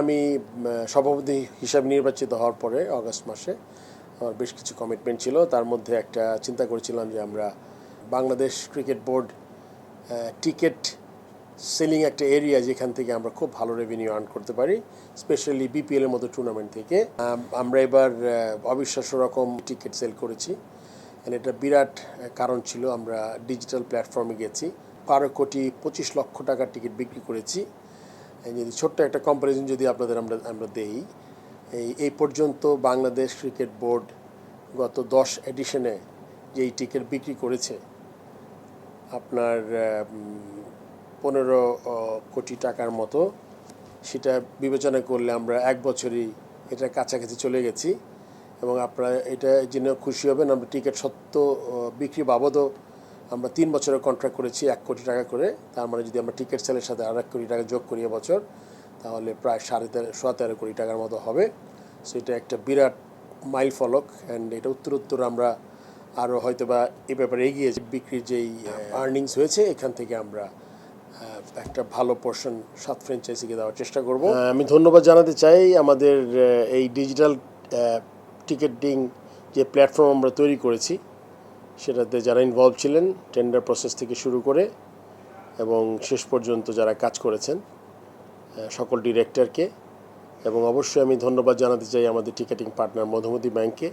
আমি সভাপতি হিসাবে নির্বাচিত হওয়ার পরে, অগস্ট মাসে আমার বেশ কিছু কমিটমেন্ট ছিল। তার মধ্যে একটা চিন্তা করেছিলাম যে আমরা Bangladesh cricket board ticket selling একটা এরিয়া যেখান থেকে আমরা খুব ভালো রেভিনিউ আর্ন করতে পারি স্পেশালি বিপিএল এর মতো টুর্নামেন্ট থেকে। আমরা এবার অবিশ্বাস্য রকম টিকিট সেল করেছি। এটা বিরাট কারণ ছিল। আমরা ডিজিটাল প্ল্যাটফর্মে গেছি। বারো কোটি পঁচিশ লক্ষ টাকার টিকিট বিক্রি করেছি। যদি ছোট্ট একটা কম্পারিজন যদি আপনাদের আমরা আমরা দেই, এই এই পর্যন্ত বাংলাদেশ ক্রিকেট বোর্ড গত দশ এডিশনে যেই টিকিট বিক্রি করেছে, আপনার পনেরো কোটি টাকার মতো, সেটা বিবেচনা করলে আমরা এক বছরই এটা কাছাকাছি চলে গেছি এবং আপনারা এটা জেনে খুশি হবেন, আমরা টিকিট সত্য বিক্রি বাবদও আমরা তিন বছরের কন্ট্রাক্ট করেছি, এক কোটি টাকা করে। তার মানে যদি আমরা টিকিট সেলের সাথে আর এক কোটি টাকা যোগ করি বছর তাহলে প্রায় সাড়ে তেরো, সোয়া তেরো কোটি টাকার মতো হবে। সো এটা একটা বিরাট মাইল ফলক অ্যান্ড এটা উত্তর উত্তর আমরা আরও হয়তো বা এ ব্যাপারে এগিয়ে বিক্রির যেই আর্নিংস হয়েছে, এখান থেকে আমরা একটা ভালো পোর্শন সাত ফ্র্যাঞ্চাইজিকে দেওয়ার চেষ্টা করব। আমি ধন্যবাদ জানাতে চাই আমাদের এই ডিজিটাল টিকিটিং যে প্ল্যাটফর্ম আমরা তৈরি করেছি সেটাতে যারা ইনভলভ ছিলেন টেন্ডার প্রসেস থেকে শুরু করে এবং শেষ পর্যন্ত যারা কাজ করেছেন সকল ডিরেক্টরকে এবং অবশ্যই আমি ধন্যবাদ জানাতে চাই আমাদের টিকেটিং পার্টনার মধুমতি ব্যাংকে